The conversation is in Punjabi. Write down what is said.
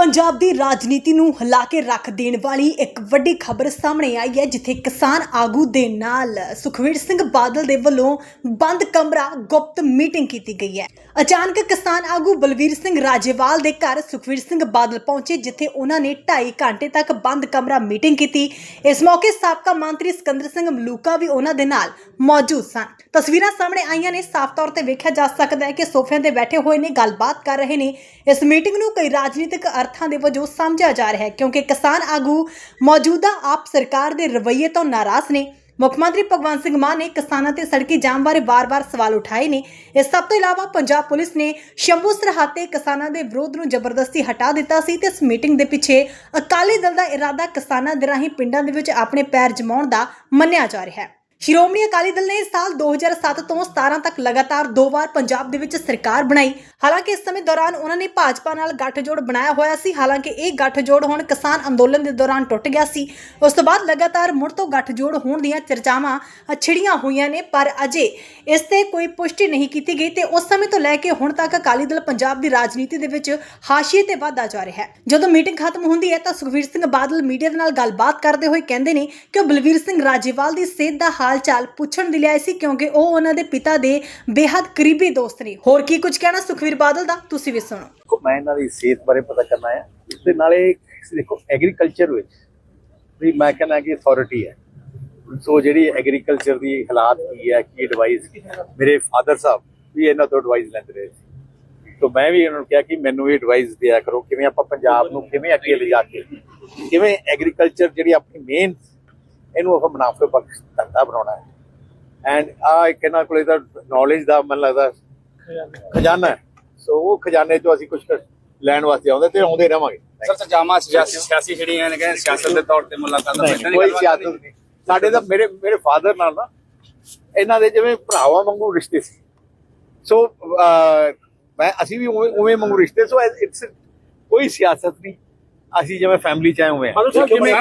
ਪੰਜਾਬ ਦੀ ਰਾਜਨੀਤੀ ਨੂੰ ਹਿਲਾ ਕੇ ਰੱਖ ਦੇਣ ਵਾਲੀ ਇੱਕ ਵੱਡੀ ਖਬਰ ਸਾਹਮਣੇ ਆਈ ਹੈ, ਜਿੱਥੇ ਕਿਸਾਨ ਆਗੂ ਦੇ ਨਾਲ ਸੁਖਵੀਰ ਸਿੰਘ ਬਾਦਲ ਦੇ ਵੱਲੋਂ ਬੰਦ ਕਮਰਾ ਗੁਪਤ ਮੀਟਿੰਗ ਕੀਤੀ ਗਈ ਹੈ। ਅਚਾਨਕ ਕਿਸਾਨ ਆਗੂ ਬਲਵੀਰ ਸਿੰਘ ਰਾਜੇਵਾਲ ਦੇ ਘਰ ਸੁਖਵੀਰ ਸਿੰਘ ਬਾਦਲ ਪਹੁੰਚੇ, ਜਿੱਥੇ ਉਹਨਾਂ ਨੇ 2.5 ਘੰਟੇ ਤੱਕ ਬੰਦ ਕਮਰਾ ਮੀਟਿੰਗ ਕੀਤੀ। ਇਸ ਮੌਕੇ ਸਾਬਕਾ ਮੰਤਰੀ ਸਿਕੰਦਰ ਸਿੰਘ ਮਲੂਕਾ ਵੀ ਉਹਨਾਂ ਦੇ ਨਾਲ ਮੌਜੂਦ ਸਨ। ਤਸਵੀਰਾਂ ਸਾਹਮਣੇ ਆਈਆਂ ਨੇ, ਸਾਫ਼ ਤੌਰ ਤੇ ਵੇਖਿਆ ਜਾ ਸਕਦਾ ਹੈ ਕਿ ਸੋਫਿਆਂ ਤੇ ਬੈਠੇ ਹੋਏ ਨੇ, ਗੱਲਬਾਤ ਕਰ ਰਹੇ ਨੇ। ਇਸ ਮੀਟਿੰਗ ਨੂੰ ਕਈ ਰਾਜਨੀਤਿਕ ਅਰਥਾਂ ਦੇ ਵਜੋਂ ਸਮਝਿਆ ਜਾ ਰਿਹਾ ਹੈ, ਕਿਉਂਕਿ ਕਿਸਾਨ ਆਗੂ ਮੌਜੂਦਾ ਆਪ ਸਰਕਾਰ ਦੇ ਰਵੱਈਏ ਤੋਂ ਨਾਰਾਜ਼ ਨੇ। ਮੁੱਖ ਮੰਤਰੀ ਭਗਵੰਤ ਸਿੰਘ ਮਾਨ ਨੇ ਕਿਸਾਨਾਂ ਤੇ ਸੜਕੀ ਜਾਮ ਬਾਰੇ ਵਾਰ-ਵਾਰ ਸਵਾਲ ਉਠਾਏ ਨੇ। ਇਸ ਸਭ ਤੋਂ ਇਲਾਵਾ ਪੰਜਾਬ ਪੁਲਿਸ ਨੇ ਸ਼ੰਭੂ ਸਰਹੱਦ ਤੇ ਕਿਸਾਨਾਂ ਦੇ ਵਿਰੋਧ ਨੂੰ ਜ਼ਬਰਦਸਤੀ ਹਟਾ ਦਿੱਤਾ ਸੀ ਤੇ ਇਸ ਮੀਟਿੰਗ ਦੇ ਪਿੱਛੇ ਅਕਾਲੀ ਦਲ ਦਾ ਇਰਾਦਾ ਕਿਸਾਨਾਂ ਦੇ ਰਾਹੀਂ ਪਿੰਡਾਂ ਦੇ ਵਿੱਚ ਆਪਣੇ ਪੈਰ ਜਮਾਉਣ ਦਾ ਮੰਨਿਆ ਜਾ ਰਿਹਾ ਹੈ। ਸ਼੍ਰੋਮਣੀ ਅਕਾਲੀ ਦਲ ਨੇ ਸਾਲ 2007 ਤੋਂ 17 ਤੱਕ ਲਗਾਤਾਰ ਦੋ ਵਾਰ ਪੰਜਾਬ ਦੇ ਵਿੱਚ ਸਰਕਾਰ ਬਣਾਈ। ਹਾਲਾਂਕਿ ਇਸ ਸਮੇਂ ਦੌਰਾਨ ਉਹਨਾਂ ਨੇ ਭਾਜਪਾ ਨਾਲ ਗੱਠਜੋੜ ਬਣਾਇਆ ਹੋਇਆ ਸੀ। ਹਾਲਾਂਕਿ ਇਹ ਗੱਠਜੋੜ ਹੁਣ ਕਿਸਾਨ ਅੰਦੋਲਨ ਦੇ ਦੌਰਾਨ ਟੁੱਟ ਗਿਆ ਸੀ। ਉਸ ਤੋਂ ਬਾਅਦ ਲਗਾਤਾਰ ਮੁੜ ਤੋਂ ਗੱਠਜੋੜ ਹੋਣ ਦੀਆਂ ਚਰਚਾਵਾਂ ਛਿੜੀਆਂ ਹੋਈਆਂ ਨੇ, ਪਰ ਅਜੇ ਇਸ ਤੇ ਕੋਈ ਪੁਸ਼ਟੀ ਨਹੀਂ ਕੀਤੀ ਗਈ ਤੇ ਉਸ ਸਮੇਂ ਤੋਂ ਲੈ ਕੇ ਹੁਣ ਤੱਕ ਅਕਾਲੀ ਦਲ ਪੰਜਾਬ ਦੀ ਰਾਜਨੀਤੀ ਦੇ ਵਿੱਚ ਹਾਸ਼ੀਏ ਤੇ ਵਾਧਾ ਜਾ ਰਿਹਾ ਹੈ। ਜਦੋਂ ਮੀਟਿੰਗ ਖਤਮ ਹੁੰਦੀ ਹੈ ਤਾਂ ਸੁਖਵੀਰ ਸਿੰਘ ਬਾਦਲ ਮੀਡੀਆ ਦੇ ਨਾਲ ਗੱਲਬਾਤ ਕਰਦੇ ਹੋਏ ਕਹਿੰਦੇ ਨੇ ਕਿ ਉਹ ਬਲਵੀਰ ਸਿੰਘ ਰਾਜੇਵਾਲ ਦੀ ਸਿਹਤ ਦਾ ਹਾਲ ਚਾਲ ਪੁੱਛਣ ਦੇ ਲਈ ਆਏ ਸੀ ਕਿਉਂਕਿ ਉਹ ਉਹਨਾਂ ਦੇ ਪਿਤਾ ਦੇ ਬੇहद ਕਰੀਬੀ ਦੋਸਤ ਨੇ। ਹੋਰ ਕੀ ਕੁਝ ਕਹਿਣਾ ਸੁਖਵੀਰ ਬਾਦਲ ਦਾ? ਤੁਸੀਂ ਵੀ ਸੁਣੋ। ਦੇਖੋ, ਮੈਂ ਇਹਨਾਂ ਦੀ ਸਿਹਤ ਬਾਰੇ ਪਤਾ ਕਰਨਾ ਹੈ ਤੇ ਨਾਲੇ ਦੇਖੋ ਐਗਰੀਕਲਚਰ ਵਿੱਚ ਵੀ ਮੈਂ ਕਹਿੰਦਾ ਕਿ ਅਥਾਰਟੀ ਹੈ। ਸੋ ਜਿਹੜੀ ਐਗਰੀਕਲਚਰ ਦੀ ਹਾਲਾਤ ਕੀ ਹੈ, ਕੀ ਐਡਵਾਈਸ ਮੇਰੇ ਫਾਦਰ ਸਾਹਿਬ ਵੀ ਇਹਨਾਂ ਤੋਂ ਐਡਵਾਈਸ ਲੈਂਦੇ ਰਹੇ ਸੀ। ਸੋ ਮੈਂ ਵੀ ਇਹਨਾਂ ਨੂੰ ਕਿਹਾ ਕਿ ਮੈਨੂੰ ਵੀ ਐਡਵਾਈਸ ਦਿਆ ਕਰੋ, ਕਿਵੇਂ ਆਪਾਂ ਪੰਜਾਬ ਨੂੰ ਕਿਵੇਂ ਅੱਗੇ ਲਿਜਾ ਕੇ, ਕਿਵੇਂ ਐਗਰੀਕਲਚਰ ਜਿਹੜੀ ਆਪਣੀ ਮੇਨ ਇਹਨੂੰ ਆਪਾਂ ਮੁਨਾਫੇ ਬਖਸ਼ ਧੰਦਾ ਬਣਾਉਣਾ ਹੈ। ਐਂਡ ਆ ਇੱਕ ਇਹਨਾਂ ਕੋਲੇ ਤਾਂ ਨੌਲੇਜ ਦਾ ਮਨ ਲੱਗਦਾ ਖਜ਼ਾਨਾ। ਹੈ। ਸੋ ਉਹ ਖਜ਼ਾਨੇ ਚੋਂ ਅਸੀਂ ਕੁਝ ਲੈਣ ਵਾਸਤੇ ਆਉਂਦੇ ਤੇ ਆਉਂਦੇ ਰਵਾਂਗੇ ਸਰ ਸਜਾਮਾ ਸਿਆਸੀ ਸਿਆਸੀ ਜਿਹੜੀਆਂ ਨੇ ਕਹਿੰਦੇ ਸਿਆਸਤ ਦੇ ਤੌਰ ਤੇ ਮੁਲਾਕਾਤ ਦਾ ਦੀ ਕੋਈ ਸਿਆਸਤ ਨਹੀਂ। ਸਾਡੇ ਤਾਂ ਮੇਰੇ ਮੇਰੇ ਫਾਦਰ ਨਾਲ ਨਾ ਇਹਨਾਂ ਦੇ ਜਿਵੇਂ ਭਰਾਵਾਂ ਵਾਂਗੂ ਰਿਸ਼ਤੇ ਸੀ। ਸੋ ਮੈਂ ਅਸੀਂ ਵੀ ਉਵੇਂ ਉਵੇਂ ਵਾਂਗੂ ਰਿਸ਼ਤੇ ਸੋ ਇਟਸ ਕੋਈ ਸਿਆਸਤ ਨਹੀਂ। ਅਸੀਂ ਜਿਵੇਂ ਫੈਮਿਲੀ ਚ ਆਏ ਹੋਏ ਹਾਂ।